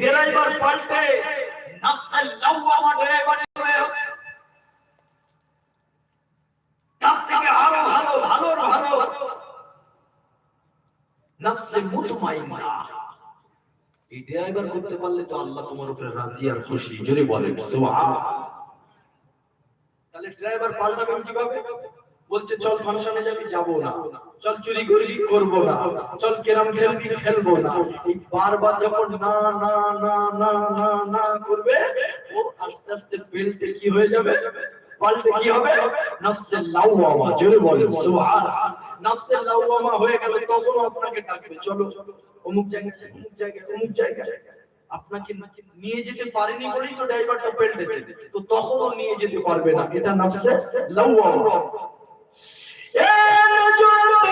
Driver পাল্টে নাফসের driver তার থেকে আরও ভালো ভালো নাফসে মুতমাইন্না এই ড্রাইভার করতে পারলে তো আল্লাহ তোমার উপরে রাজি আর খুশি জোরে বলেন, সুবহানাল্লাহ। তাহলে ড্রাইভার পাল্টাবেন কীভাবে? বলছে, চল ফাংশনে যাবি, যাব না। চল চুরি করবি করব না। চল কেরাম খেলবি, খেলব না। এই বারবার যখন না না না না না না করবে, ও আস্তে আস্তে বেল্টে কি হয়ে যাবে? পাল্টে কি হবে? নফসে লাউওয়ামা জোরে বলেন সুবহানাল্লাহ। নফসে লাউওয়ামা হয়ে গেল তখন আপনাকে ডাকবে। চলো, অমুক জায়গায় অমুক জায়গায় অমুক জায়গায়। আপনাকে নিয়ে যেতে পারেনি বলেই তো ড্রাইভারটা পেল্টেছে তো তখনও নিয়ে যেতে পারবে না। এটা নফসে লাউওয়ামা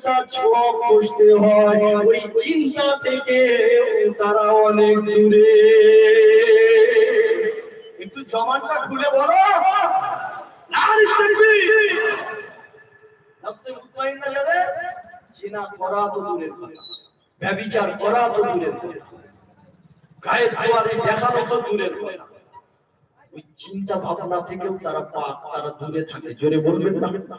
ছোঁয়া বসতে হয়। ওই চিন্তা থেকে তারা অনেক দূরে। একটু জমানটা খুলে বলো। ওই চিন্তা ভাবনা থেকেও তারা পাক, তারা দূরে থাকে। জোরে বলবেন না।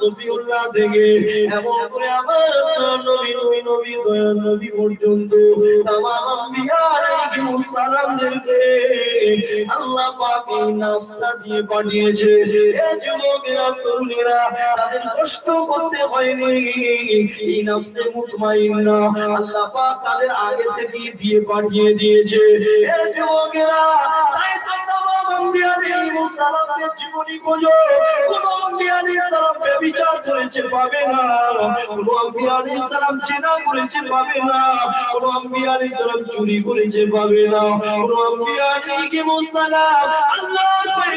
সফিউল্লাহ থেকে এমন করে আমার নবী নবী নবী দয়ার নবী পর্যন্ত তামাম আম্বিয়া আলাইহিমুস সালামদেরকে আল্লাহ পাক এই নফসটা দিয়ে পাঠিয়েছে। এ যুবকেরা তরুণেরা তাদের কষ্ট করতে হয়নি। এই নফসে মুতমাইন্না আল্লাহ পাক তাদের আগে থেকে দিয়ে পাঠিয়ে দিয়েছে। এ যুবকেরা, তাই তো ব্যভিচার করেছে পাবে না কোন আম্বিয়া আলাইহিস সালাম জিনা করেছে পাবে না কোন আলাইহিস সালাম চুরি করেছে পাবে না কোন আম্বিয়া কি মুসালাম আল্লাহর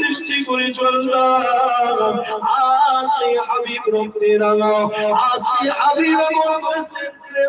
সৃষ্টি করে চললাম আসে হাবিব রক্তে রাঙা আসে হাবিব এমন করে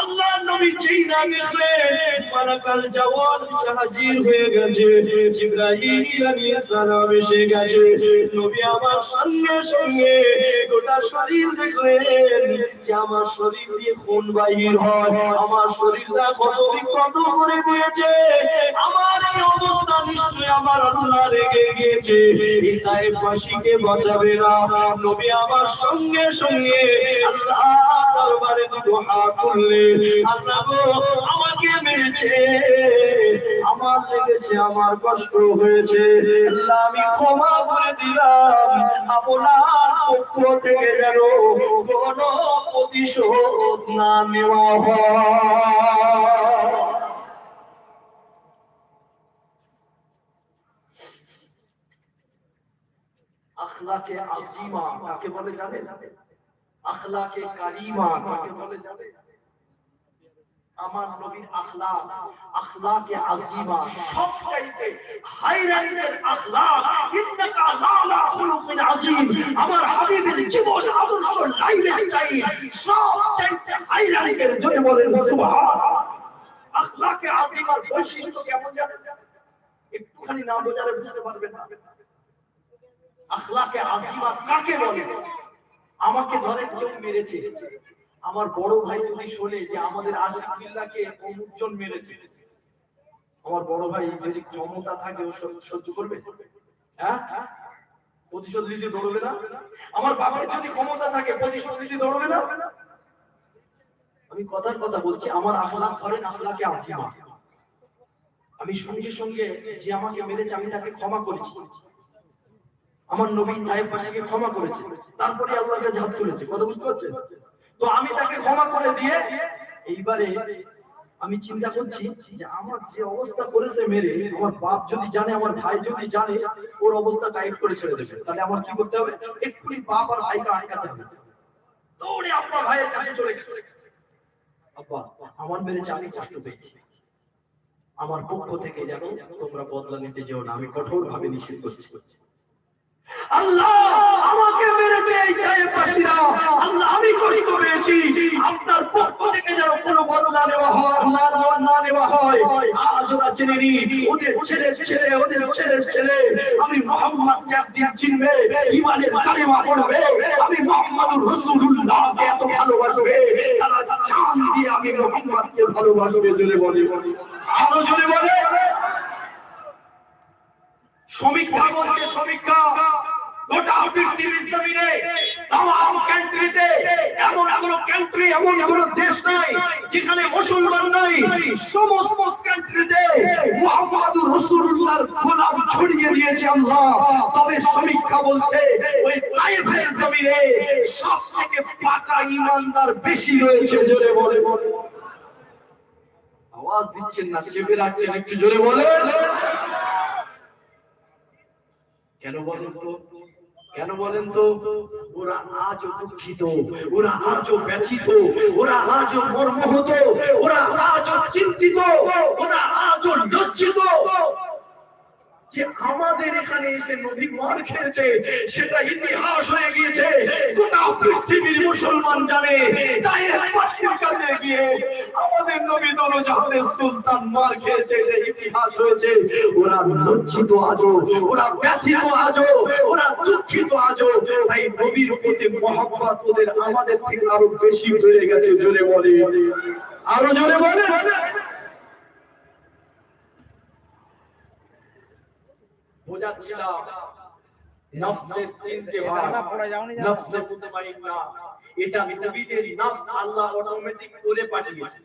আল্লাহর নবী না দেখলেন মালাকাল জওয়ান হয়ে গেছে, জিবরাইল আলাইহিস সালাম এসে গেছে। নবী আমার সঙ্গে সঙ্গে গোটা শরীর দেখলেন। যে আমার শরীর দিয়ে খুন বাহির হয়, আমার শরীরটা কত বিকট করে দিয়েছে। আমার এই অবস্থা নিশ্চয় আমার আল্লাহ রেগে গিয়েছে। তাইফবাসীকে বাঁচাবে না? নবী আমার সঙ্গে সঙ্গে আল্লাহ দরবারে করলে আল্লাহ আমাকে মেরেছে। আমার লেগেছে, আমার কষ্ট হয়েছে। আমি ক্ষমা করে দিলাম। আপনার পক্ষ থেকে যেন কোনো প্রতিশোধ না নেওয়া আখলাকে আসিমা কাকে বলে জানে আখলাকে কারিমা কাকে বলে জানেন? আমার নবীর আখলাক, আখলাকে আজিমা হাই আখলাক, ইন্নাকা লালা খুলুকিন আযীম, আমার হাবিবের জীবন আদর্শ হাই বলেন সুবহান আখলাকে আজিমার বৈশিষ্ট্য কেমন জানেন? একটুখানি না বোঝালে বুঝতে পারবেন না। আখলাকে আজিমা কাকে বলে? আমাকে ধরে কেউ মেরেছে। আমার বড় ভাই যদি শোনে যে আমাদের আশিক বিল্লাহকে অমুকজন মেরেছে, আমার বড় ভাই যদি ক্ষমতা থাকে ও সহ্য- করবে? হ্যাঁ? প্রতিশোধ নিতে দৌড়বে না? আমার বাবার যদি ক্ষমতা থাকে, প্রতিশোধ নিতে দৌড়বে না? আমি কথার কথা বলছি, আমার আখলাক ধরেন আখলাকে আজিমা। আমি সঙ্গে সঙ্গে যে আমাকে মেরেছে, আমি তাকে ক্ষমা করেছি। আমার নবীন নবী তাইফবাসীকে ক্ষমা করেছে। তারপরে আল্লাহর কাছে তুলেছে। কথা বুঝতে পারছেন? তো আমি তাকে ক্ষমা করে দিয়ে এইবারে আমি চিন্তা করছি যে আমার যে অবস্থা করেছে মেরে, আমার বাপ যদি জানে, আমার ভাই যদি জানে, ওর অবস্থা টাইট করে ছেড়ে দেবে। তাহলে আমার কি করতে হবে? এক্ষুনি বাপ আর ভাইকে আটকাতে হবে। দৌড়ে আপনার ভাইয়ের কাছে চলে গেছে। আব্বা, আমার মেরেছে, আমি কষ্ট পেয়েছি। আমার পক্ষ থেকে যেন তোমরা বদলা নিতে যেও না, আমি কঠোর ভাবে নিষেধ করছি। আল্লাহ আমাকে মেরেছে এই গায়েবাসীরা আল্লাহ, আমি কষ্ট পেয়েছি। আপনার পক্ষ থেকে যেন কোনো বদলা নেওয়া হয়, না নেওয়া না নেওয়া হয়, আজ ওরা জেনে নি, ওদের ছেলে ছেলে, ওদের ছেলে ছেলে, আমি মোহাম্মদ একদিন চিনবে, ইমানের কালেমা পড়বে, আমি মোহাম্মদুর রাসূলুল্লাহকে এত ভালোবাসবে, তারা জান দিয়ে আমি মোহাম্মদকে ভালোবাসবে, জোরে বলে। আরও জোরে বলে। সমীক্ষা বলছে, সমীক্ষা। গোটা পৃথিবীর জমিনে তাম কান্ট্রিতে এমন কোন কান্ট্রি এমন কোন দেশ নাই যেখানে মুসলমান নাই। সমস্ত কান্ট্রিতে মুহাম্মাদুর রাসূলুল্লাহর গোলাম ছড়িয়ে দিয়েছে আল্লাহ। তবে সমীক্ষা বলছে, ওই তায়েফের জমিনে সবথেকে পাকা ঈমানদার বেশি রয়েছে, জোরে বলে বলে। আওয়াজ দিচ্ছেন না, চেপে রাখছেন, একটু জোরে বলেন। কেন বলেন তো? কেন বলেন তো? ওরা আজও দুঃখিত, ওরা আজও ব্যথিত, ওরা আজও মর্মহত, ওরা আজও চিন্তিত, ওরা আজও লজ্জিত। যে আমাদের এখানে এসে নদী মার খেয়েছে, সেটা ইতিহাস হয়ে গিয়েছে। গোটা পৃথিবীর মুসলমান জানে, তাই কাছে গিয়ে আমাদের নবী দরজাহানের সুলতান মার খেয়েছে যে ইতিহাস হয়েছে। ওরা লজ্জিত আজও, ওরা ব্যথিত আজও, ওরা দুঃখিত আজও। তাই নবীর প্রতি ওদের আমাদের থেকে আরও বেশি বেড়ে গেছে, জোরে বলে আরও জোরে বলে বোঝাচ্ছিলাম। নফসের তিনটে ভাগ। নফসে মুতমাইন্না এটা নবীদের নফস আল্লাহ অটোমেটিক করে পাঠিয়েছে।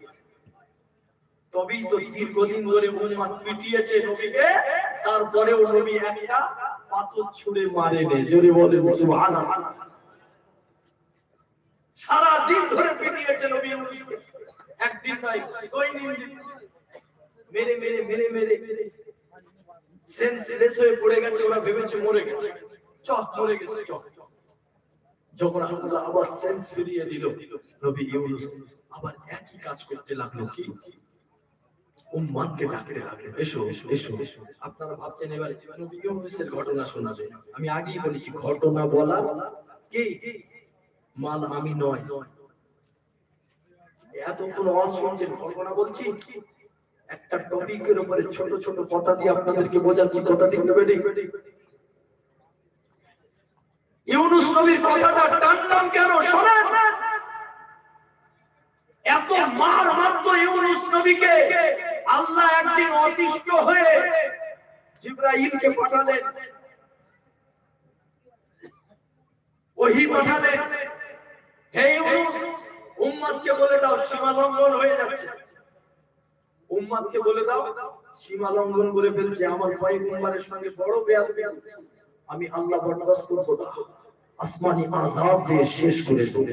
তবেই তো দীর্ঘদিন ধরে উম্মত পিটিয়েছে নবীকে। তারপরেও নবী একটা পাথর ছুঁড়ে মারেনি জোরে বলেন সুবহানাল্লাহ। সারা দিন ধরে পিটিয়েছে নবী একদিন নয় মেরে মেরে মেরে মেরে মেরে। সেন্সলেস হয়ে পড়ে গেছে, ওরা ভেবেছে মরে গেছে। মরে গেছে যখন আল্লাহ আবার সেন্স ফিরিয়ে দিল, নবী ইউনূস আবার একই কাজ করতে লাগল কি? উম্মানকে ডাকতে লাগল। এসো এসো এসো। আপনারা ভাবছেন এবার নবী ইউনূসের ঘটনা শোনাবে আমি আগেই বলেছি, ঘটনা বলা কে? মাল আমি নয়। এতক্ষণ আওয়াজ শুনছেন, কল্পনা বলছি? একটা টপিকের উপরে ছোট ছোট কথা দিয়ে আপনাদেরকে বোঝাচ্ছি, কথা ঠিক নেবে ইউনুস নবীর কথাটা টানলাম কেন? শোনেন। এত মার মারতো ইউনুস নবীকে আল্লাহ একদিন অতিষ্ঠ হয়ে জিব্রাইলকে পাঠালেন। ওহি পাঠালেন। হে ইউনুস, উম্মতকে বলে দাও সীমা লঙ্ঘন হয়ে যাচ্ছে। উম্মতকে বলে দাও, সীমা লঙ্ঘন করে ফেলছে আমার পয়গম্বরের সঙ্গে বড় হচ্ছে। আমি আল্লাহ বরদাস্ত করব না, আসমানি আযাব দিয়ে শেষ করে দেব।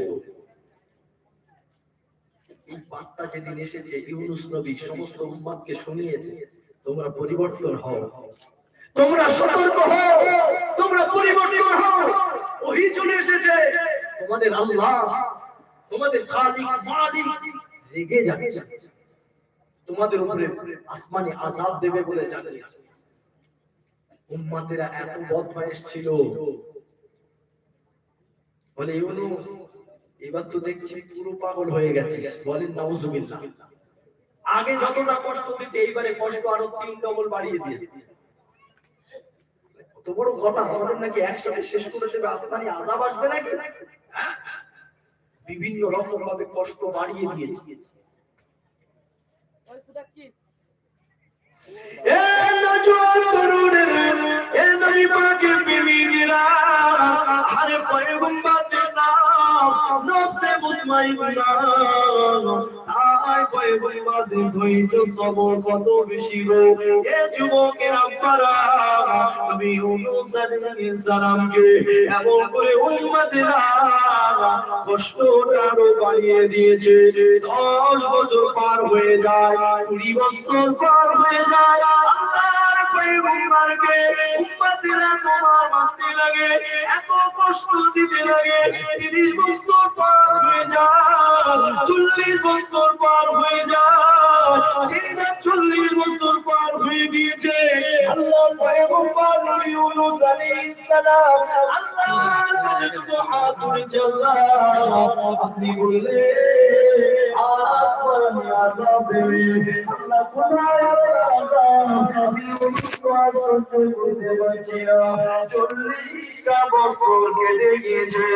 এই বার্তা যেদিন এসেছে, ইউনুস নবী সমস্ত উম্মতকে শুনিয়েছে, তোমরা পরিবর্তন হও। তোমরা সতর্ক হও, তোমরা পরিবর্তন হও। ওহি চলে এসেছে, তোমাদের আল্লাহ, তোমাদের খালিক মালিক রেগে যাচ্ছে। তোমাদের উপরে আসমানি আযাব দেবে বলে জানিয়েছে। উম্মতেরা এত বদমাইশ ছিল। বলে ইউনুস, এবার তো দেখছি পুরো পাগল হয়ে গেছে বলেন, নাউজুবিল্লাহ। আগে যতটা কষ্ট দিতে, এইবারে কষ্ট আরও তিন ডবল বাড়িয়ে দিয়েছে কত বড় কথা, আমাদের নাকি একসাথে শেষ করে দেবে, আসমানি আজাব আসবে নাকি? হ্যাঁ? বিভিন্ন রকম ভাবে কষ্ট বাড়িয়ে দিয়েছে। বিবিরা, আরে পয়গম্বরদের নাম, নফসে মুতমাইন্না। তাই পয়গম্বরদের ধৈর্য সবর কত বেশি গো। এ যুবকের আব্বারা, নবী ইউনূস আলাইহিস সালামকে এমন করে উম্মতেরা কষ্টটা আরও বাড়িয়ে দিয়েছে দশ বছর পার হয়ে যায় কুড়ি বছর পার হয়ে যায় তোমার মানতে লাগে। এত পার হয়ে গিয়েছে, আল্লাহ পয়গম্বর নবী ইউনূস আলাইহিস সালাম, আল্লাহর কাছে হাত তুলেছে আল্লাহ। চল্লিশটা বছর কেটে গিয়েছে।